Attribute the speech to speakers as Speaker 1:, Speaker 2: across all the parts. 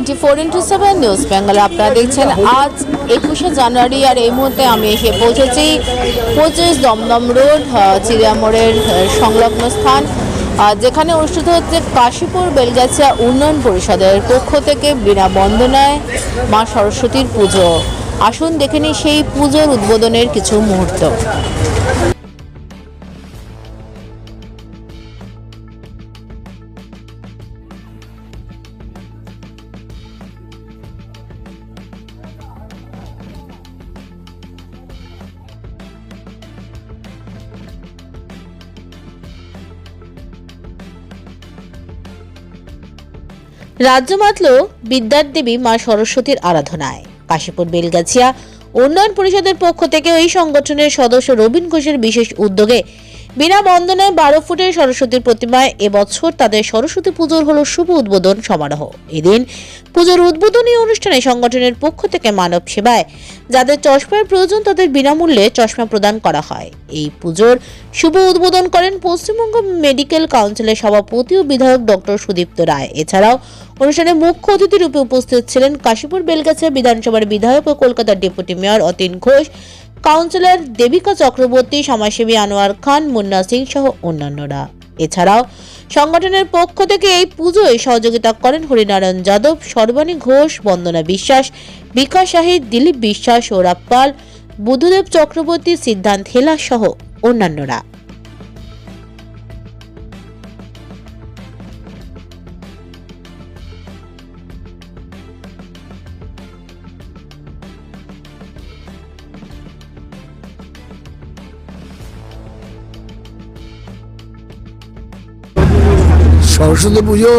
Speaker 1: Twenty four into seven news বেঙ্গলে আপনারা দেখছেন আজ একুশে জানুয়ারি, আর এই মুহূর্তে আমি এসে পৌঁছেছি পঁচিশ দমদম রোড চিড়িয়ামোড়ের সংলগ্ন স্থান যেখানে অনুষ্ঠিত হচ্ছে কাশীপুর বেলগাছিয়া উন্নয়ন পরিষদের পক্ষ থেকে বিনা বন্দনায় মা সরস্বতীর পুজো। আসুন দেখে নিই সেই পুজোর উদ্বোধনের কিছু মুহূর্ত। রাজ্য মাতল বিদ্যার দেবী মা সরস্বতীর আরাধনায়। কাশীপুর, বেলগাছিয়া উন্নয়ন পরিষদের পক্ষ থেকে এই সংগঠনের সদস্য রবীন ঘোষের বিশেষ উদ্যোগে বিনা বন্দনায় বারো ফুটের সরস্বতীর প্রতিমায় এবছর তাদের সরস্বতী পুজোর হল শুভ উদ্বোধন সমারোহ। এদিন পুজোর উদ্বোধনী অনুষ্ঠানে সংগঠনের পক্ষ থেকে মানব সেবায় যাদের চশমার প্রয়োজন তাদের বিনামূল্যে চশমা প্রদান করা হয়। এই পুজোর শুভ উদ্বোধন করেন পশ্চিমবঙ্গ মেডিকেল কাউন্সিলের সভাপতি ও বিধায়ক ডক্টর সুদীপ্ত রায়। এছাড়াও অনুষ্ঠানে মুখ্য অতিথি রূপে উপস্থিত ছিলেন কাশীপুর বেলগাছিয়া বিধানসভার বিধায়ক ও কলকাতার deputy mayor Atin Ghosh, councillor Debika Chakraborty, সমাজসেবী আনোয়ার খান, মুন্না সিং সহ অন্যান্যরা। এছাড়াও সংগঠনের পক্ষ থেকে এই পুজোয় সহযোগিতা করেন হরিনারায়ণ যাদব, সর্বাণী ঘোষ, বন্দনা বিশ্বাস বিকাশ শাহিদ দিলীপ বিশ্বাস, সৌরভ পাল, বুদ্ধদেব চক্রবর্তী, সিদ্ধান্ত হেলা সহ অন্যান্যরা।
Speaker 2: সরস্বতী পুজো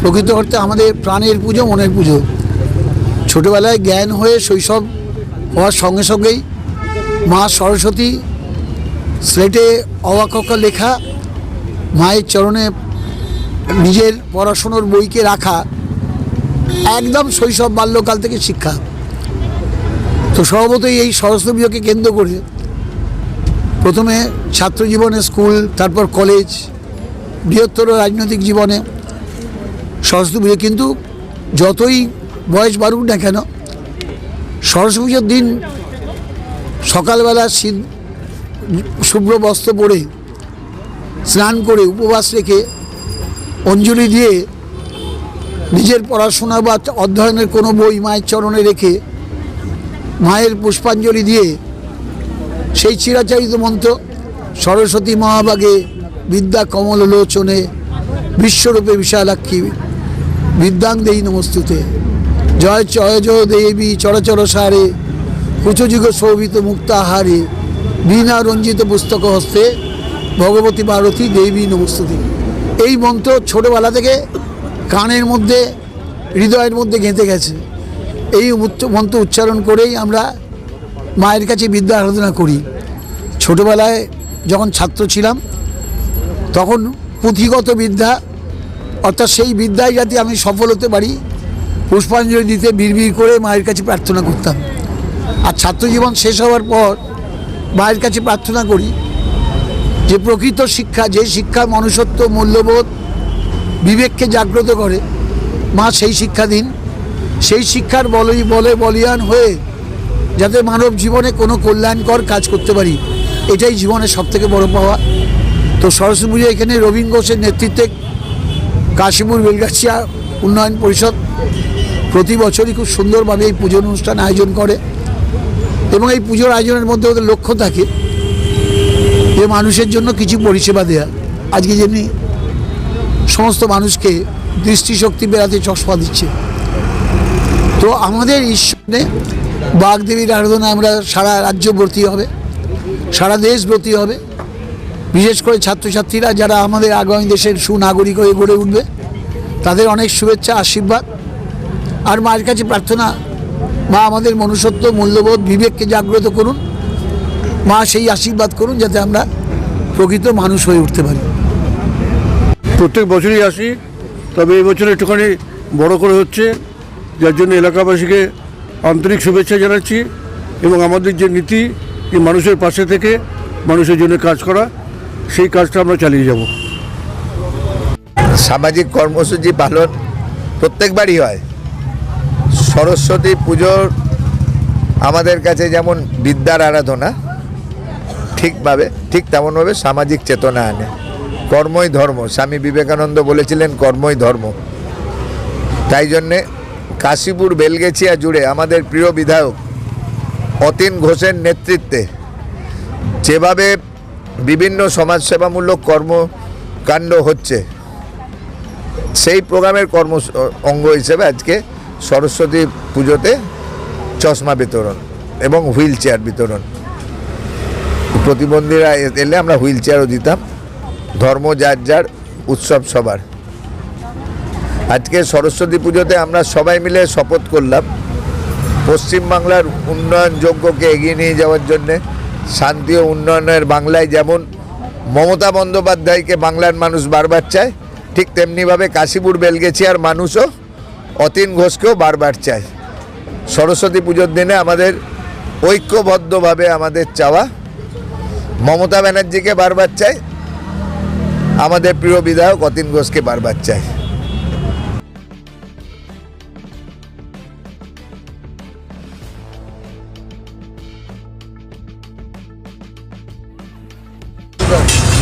Speaker 2: প্রকৃত অর্থে আমাদের প্রাণের পুজো, মনের পুজো। ছোটোবেলায় জ্ঞান হয়ে শৈশব হওয়ার সঙ্গে সঙ্গেই মা সরস্বতী স্লেটে অবাককা লেখা, মায়ের চরণে নিজের পড়াশুনোর বইকে রাখা একদম শৈশব বাল্যকাল থেকে শিক্ষা। তো স্বভাবতই এই সরস্বতী পুজোকে কেন্দ্র করে প্রথমে ছাত্র জীবনে স্কুল, তারপর কলেজ বৃহত্তর রাজনৈতিক জীবনে সরস্বতী পুজো, কিন্তু যতই বয়স বাড়ুক না কেন, সরস্বতী পুজোর দিন সকালবেলা শীত, শুভ্র বস্ত্র পরে স্নান করে উপবাস রেখে অঞ্জলি দিয়ে নিজের পড়াশোনা বা অধ্যয়নের কোনো বই মায়ের চরণে রেখে মায়ের পুষ্পাঞ্জলি দিয়ে সেই চিরাচারিত মন্ত্র সরস্বতী মহাভাগে বিদ্যা কমল লোচনে বিশ্বরূপে বিশালাক্ষী বিদ্যাং দেই নমস্তুতে। জয় জয় দেবী চরচর সারে কুচযুগ শোভিত মুক্তাহারে বীণা রঞ্জিত পুস্তক হস্তে ভগবতী ভারতী দেবী নমস্তুতে। এই মন্ত্র ছোটোবেলা থেকে কানের মধ্যে, হৃদয়ের মধ্যে গেঁথে গেছে। এই মন্ত্র উচ্চারণ করেই আমরা মায়ের কাছে বিদ্যা আরাধনা করি। ছোটোবেলায় যখন ছাত্র ছিলাম তখন পুঁথিগত বিদ্যা, অর্থাৎ সেই বিদ্যায় যাতে আমি সফল হতে পারি, পুষ্পাঞ্জলি দিতে বিড়বিড় করে মায়ের কাছে প্রার্থনা করতাম। আর ছাত্রজীবন শেষ হওয়ার পর মায়ের কাছে প্রার্থনা করি যে প্রকৃত শিক্ষা, যে শিক্ষা মনুষ্যত্ব মূল্যবোধ বিবেককে জাগ্রত করে, মা সেই শিক্ষা দিন। সেই শিক্ষার বলই বলে বলিয়ান হয়ে যাতে মানব জীবনে কোনো কল্যাণকর কাজ করতে পারি, এটাই জীবনের সবথেকে বড় পাওয়া তো সরস্বতী পুজো এখানে রবীন ঘোষের নেতৃত্বে কাশীপুর বেলগাছিয়া উন্নয়ন পরিষদ প্রতি বছরই খুব সুন্দরভাবে এই পুজোর অনুষ্ঠান আয়োজন করে এবং এই পুজোর আয়োজনের মধ্যে ওদের লক্ষ্য থাকে যে মানুষের জন্য কিছু পরিষেবা দেয়া। আজকে যেমনি সমস্ত মানুষকে দৃষ্টিশক্তি বেড়াতে চশমা দিচ্ছে। তো আমাদের ঈশ্বরে বাগদেবীর আরাধনা আমরা সারা রাজ্য ভর্তি হবে, সারা দেশ ভর্তি হবে। বিশেষ করে ছাত্রছাত্রীরা যারা আমাদের আগামী দেশের সুনাগরিক হয়ে গড়ে উঠবে, তাদের অনেক শুভেচ্ছা, আশীর্বাদ। আর মায়ের কাছে প্রার্থনা, মা আমাদের মনুষ্যত্ব, মূল্যবোধ, বিবেককে জাগ্রত করুন। মা সেই আশীর্বাদ করুন যাতে আমরা প্রকৃত মানুষ হয়ে উঠতে পারি।
Speaker 3: প্রত্যেক বছরই আসি, তবে এবছর একটুখানি বড় করে হচ্ছে, যার জন্য এলাকাবাসীকে আন্তরিক শুভেচ্ছা জানাচ্ছি এবং আমাদের যে নীতি যে মানুষের পাশে থেকে মানুষের জন্য কাজ করা সেই কাজটা আমরা চালিয়ে যাব।
Speaker 4: সামাজিক কর্মসূচি পালন প্রত্যেকবারই হয়। সরস্বতী পুজোর আমাদের কাছে যেমন বিদ্যার আরাধনা, ঠিকভাবে, ঠিক তেমনভাবে সামাজিক চেতনা আনে। কর্মই ধর্ম। স্বামী বিবেকানন্দ বলেছিলেন, কর্মই ধর্ম। তাই জন্যে কাশীপুর, বেলগেছিয়া জুড়ে আমাদের প্রিয় বিধায়ক অতীন ঘোষের নেতৃত্বে যেভাবে বিভিন্ন সমাজসেবামূলক কর্মকাণ্ড হচ্ছে। সেই প্রোগ্রামের কর্ম অঙ্গ হিসেবে আজকে সরস্বতী পুজোতে চশমা বিতরণ এবং হুইল চেয়ার বিতরণ। প্রতিবন্ধীরা এলে আমরা হুইল চেয়ারও দিতাম। ধর্ম যার যার উৎসব সবার। আজকে সরস্বতী পুজোতে আমরা সবাই মিলে শপথ করলাম। পশ্চিমবাংলার উন্নয়ন যোগ্যকে এগিয়ে নিয়ে যাওয়ার জন্যে শান্তি ও উন্নয়নের বাংলায় যেমন মমতা বন্দ্যোপাধ্যায়কে বাংলার মানুষ বারবার চায়, ঠিক তেমনিভাবে কাশীপুর, বেলগেছিয়ার মানুষও অতীন ঘোষকেও বারবার চায়। সরস্বতী পুজোর দিনে আমাদের ঐক্যবদ্ধভাবে আমাদের চাওয়া মমতা ব্যানার্জিকে বারবার চাই আমাদের প্রিয় বিধায়ক অতীন ঘোষকে বারবার চাই